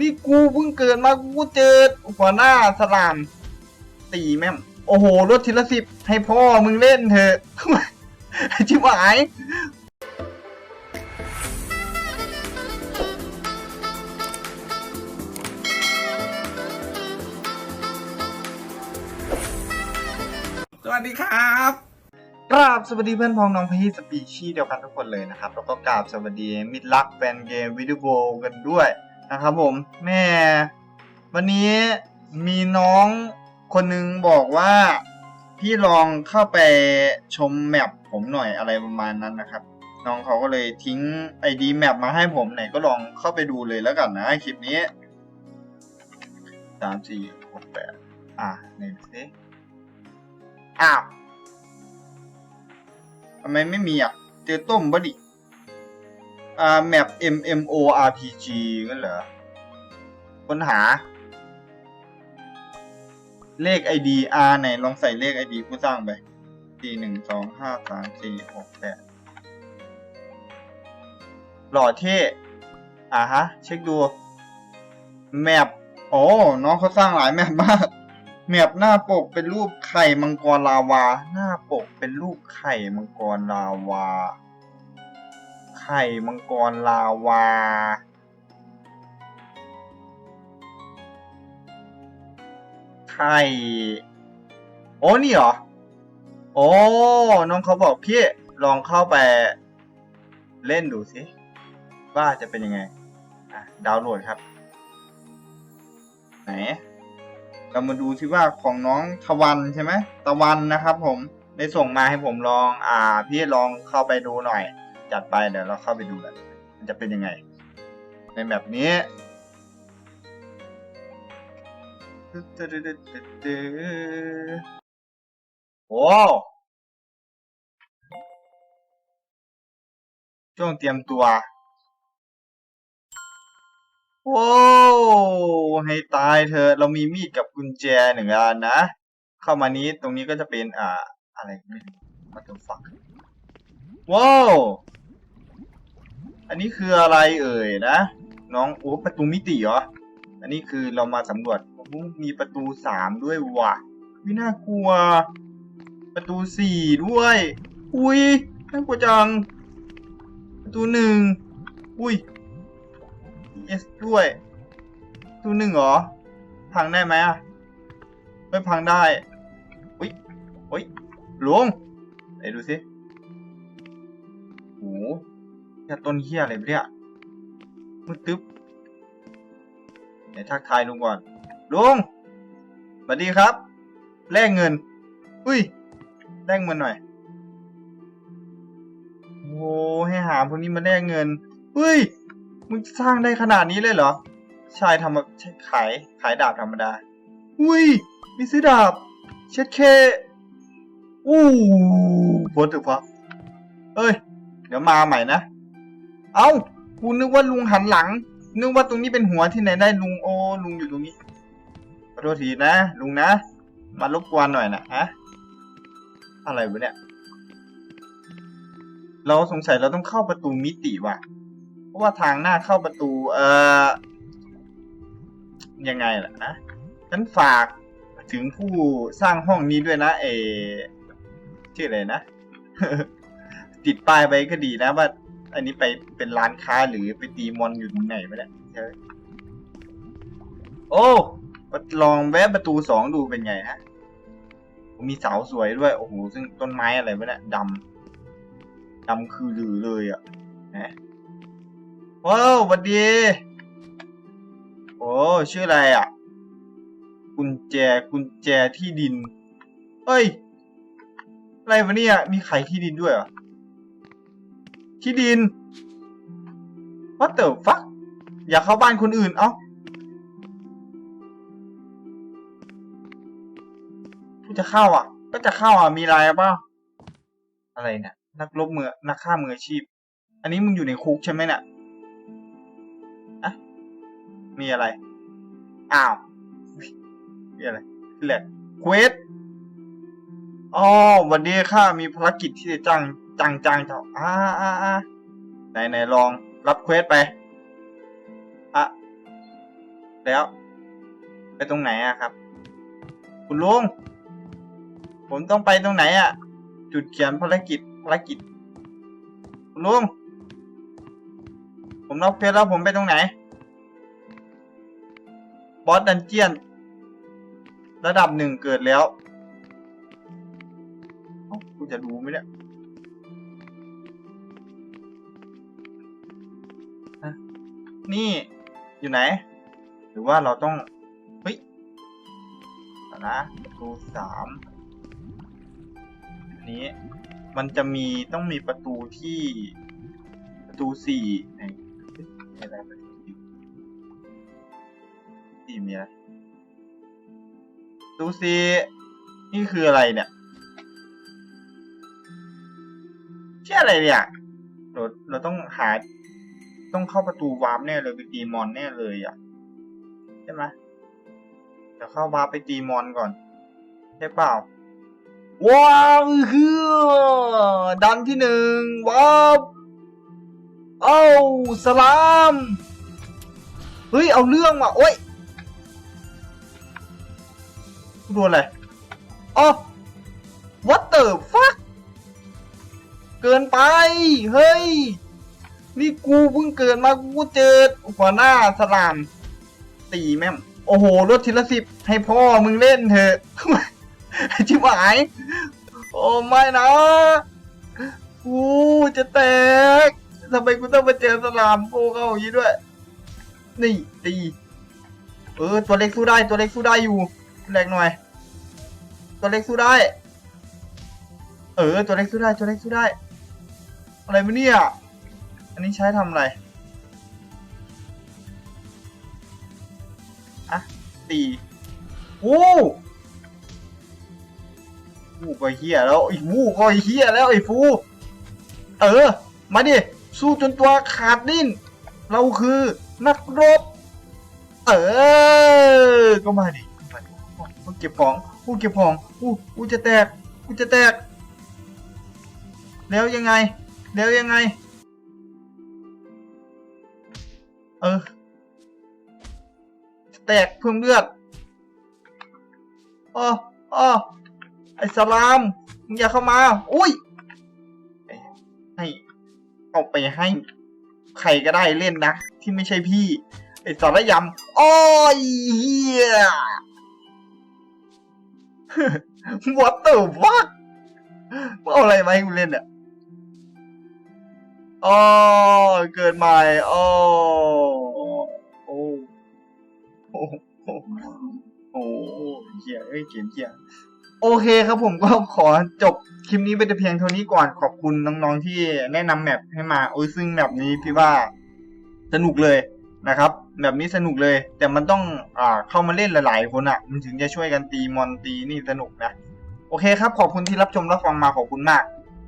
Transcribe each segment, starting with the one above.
นี่กูเพิ่งเกิดมากูเจอหัวหน้าสลามตีแม่มโอ้โหรถทีละสิบให้พ่อมึงเล่นเถอะชิบหายสวัสดีครับกราบสวัสดีเพื่อนพ้องน้องพี่สปีชีเดียวกันทุกคนเลยนะครับ แล้วก็กราบสวัสดีมิตรรักแฟนเกมวิดีโอกันด้วย นะครับผมแม่ วันนี้มีน้องคนหนึงบอกว่า พี่ลองเข้าไปชมแมปผมหน่อยอะไรประมาณนั้นนะครับ น้องเขาก็เลยทิ้งไอดีแมปมาให้ผมไหนก็ลองเข้าไปดูเลยแล้วกันนะคลิปนี้สามสี่หกแปดอะหนึ่งสิอ้าวทำไมไม่มีอะเจอต้มบดิ อ่าแมป MMORPG กันเหรอ ค้นหา เลข ID R ไหน ลองใส่เลข ID ผู้สร้างไปสี่หนึ่งสองห้าสามสี่หกแปดหล่อเท่อ่าฮะ เช็คดู แมปโอ้น้องเขาสร้างหลายแมปมากแมปหน้าปกเป็นรูปไข่มังกรลาวา หน้าปกเป็นรูปไข่มังกรลาวา ไข่มังกรลาวา ไข่โอ้นี่เหรอ โอ้น้องเขาบอกพี่ลองเข้าไปเล่นดูสิว่าจะเป็นยังไง อะ ดาวน์โหลดครับ ไหน เรามาดูสิว่าของน้องทวันใช่ไหมตะวันนะครับผมได้ส่งมาให้ผมลอง อ่า พี่ลองเข้าไปดูหน่อย จัดไปเดี๋ยวเราเข้าไปดูกันมันจะเป็นยังไง ในแบบนี้โอ้ช่วงเตรียมตัวโว้ให้ตายเธอ เรามีมีดกับกุญแจหนึ่งอันนะ เข้ามานี้ตรงนี้ก็จะเป็นอ่า อะไรไม่รู้ what the fuck ว้าว อันนี้คืออะไรเอ่ยนะ น้องโอ้ประตูมิติเหรอ อันนี้คือเรามาสำรวจมีประตูสามด้วยว่ะไม่น่ากลัว ประตูสี่ด้วย อุ้ยน่ากลัวจัง ประตูหนึ่งอุ้ยเอสด้วย ประตูหนึ่งเหรอ พังได้ไหมอะไม่พังได้ อุ้ยอุ้ยลุงไหนดูสิโห แค่ต้นเฮียอะไรไปเนี่ยมืดตึ๊บเดี๋ยวทักทายลุงก่อนลุงสวัสดีครับ แลกเงิน อุ้ยแลกเงินหน่อยโอ้ให้หาพวกนี้มาแลกเงินอุ้ยมึงสร้างได้ขนาดนี้เลยเหรอชายทำใช่ขายขายดาบธรรมดา อุ้ย มีซื้อดาบ เช็ดเคอู้โพสถูกปะเอ้ย เดี๋ยวมาใหม่นะ เอ้ากูนึกว่าลุงหันหลัง นึกว่าตรงนี้เป็นหัวที่ไหนได้ลุงโอ้ลุงอยู่ตรงนี้ขอโทษทีนะ ลุงนะ มารบกวนหน่อยนะฮะอะไรวะเนี่ย เราสงสัยเราต้องเข้าประตูมิติว่ะ เพราะว่าทางหน้าเข้าประตู เอ่อ ยังไงล่ะนะฉันฝากถึงผู้สร้างห้องนี้ด้วยนะเอชื่ออะไรนะ ติดป้ายไปก็ดีนะว่า อันนี้ไปเป็นร้านค้าหรือไปตีมอนอยู่ตรงไหนไปเนี่ยใช่ไหมโอ้ลองแวะประตูสองดูเป็นไงฮะ มีเสาสวยด้วย โอ้โห ซึ่งต้นไม้อะไรวะเนี่ยดำดำคือลือเลยอะนะว้าวสวัสดี โอ้ชื่ออะไรอะ กุญแจกุญแจที่ดิน เฮ้ย อะไรวะเนี่ย มีไขที่ดินด้วยเหรอ ที่ดิน What the fuck อยากเข้าบ้านคนอื่น เอ้ากูจะเข้าอะ ก็จะเข้าอะ มีอะไรเปล่าอะไรเนี่ยนักรบมือ นักฆ่ามืออาชีพ อันนี้มึงอยู่ในคุกใช่ไหมเนี่ยอะมีอะไร อ้าว มีอะไรคือแหละเควสอ๋อวันนี้ข้ามีภารกิจที่จะจ้าง จ้างจ้างเจ้าอ่าอ่าอ่าไหนไหนลองรับเควสไปอะแล้วไปตรงไหนอะครับ คุณลุงผมต้องไปตรงไหนอะจุดเขียนภารกิจภารกิจ คุณลุงผมรับเพชรแล้วผมไปตรงไหนบอสดันเจียน ระดับหนึ่งเกิดแล้วกูจะดูไหมเนี่ย นี่อยู่ไหน หรือว่าเราต้องเฮ้ยนะประตูสามอันนี้มันจะมีต้องมีประตูที่ประตูสี่ไหนอะไรประตูสี่สี่มีอะไรประตูสี่นี่คืออะไรเนี่ยเชื่ออะไรเนี่ยเราเราต้องหา ต้องเข้าประตูวาร์ปแน่เลยไปตีมอนแน่เลยอะใช่ไหมเดี๋ยวเข้าวาร์ปไปตีมอนก่อนใช่เปล่าว้าวคือดันที่หนึ่งว้าวเอ้าสลามเฮ้ยเอาเรื่องว่ะโอ้ยกูโดนอะไรอ๋อ what the fuck เกินไป เฮ้ย นี่กูเพิ่งเกิดมากูเจอหัวหน้าสลามตีแม่มโอ้โหรถทีละสิบให้พ่อมึงเล่นเถอะชิบหาย โอ้ไม่นะกูจะแตกทำไมกูต้องมาเจอสลามโอ้เข้าอย่างนี้ด้วย นี่ตีเออตัวเล็กสู้ได้ตัวเล็กสู้ได้อยู่แรงหน่อย ตัวเล็กสู้ได้ เออ ตัวเล็กสู้ได้ตัวเล็กสู้ได้ อะไรวะเนี่ย อันนี้ใช้ทำอะไรอะตีโอ้ฟูก็เฮียแล้วไอ้ฟูก็เฮียแล้วไอ้ฟู เออ มาดิ สู้จนตัวขาดดิ้น เราคือนักรบ เออ ก็มาดิก็มาดิกูเก็บของกูเก็บของกูกูจะแตก กูจะแตก แล้วยังไง แล้วยังไง เออ แตกเพิ่มเลือดอ๋ออ๋อไอ้สลาม มึงอย่าเข้ามา อุ้ย ให้ เอาไปให้ ใครก็ได้เล่นนะ ที่ไม่ใช่พี่ ไอ้สารยำโอ้ยเฮีย What the fuck มึงเอาอะไรมาให้กูเล่นเนี่ย อ๋อเกิดใหม่อ๋อโอ้โอ้โหโอ้เหี้ยเอ้ยเกมเหี้ยโอเคครับผมก็ขอจบคลิปนี้ไปแต่เพียงเท่านี้ก่อนขอบคุณน้องๆที่แนะนำแมปให้มาโอ้ยซึ่งแมปนี้พี่ว่าสนุกเลยนะครับแบบนี้สนุกเลย แต่มันต้องอ่าเข้ามาเล่นหลายๆคนอะ มันถึงจะช่วยกันตีมอนตีนี่สนุกนะ โอเคครับ ขอบคุณที่รับชมรับฟังมาขอบคุณมาก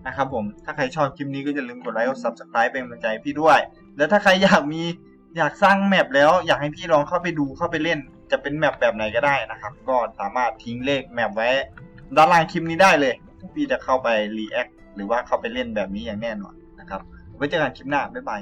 นะครับผม ถ้าใครชอบคลิปนี้ก็อย่าลืมกดไลค์กด subscribe เป็นกำลังใจพี่ด้วย แล้วถ้าใครอยากมีอยากสร้างแมปแล้วอยากให้พี่ลองเข้าไปดูเข้าไปเล่น จะเป็นแมปแบบไหนก็ได้นะครับ ก็สามารถทิ้งเลขแมปไว้ด้านล่างคลิปนี้ได้เลย พี่จะเข้าไปรีแอคหรือว่าเข้าไปเล่นแบบนี้อย่างแน่นอนนะครับ ไว้เจอกันคลิปหน้า บ๊ายบาย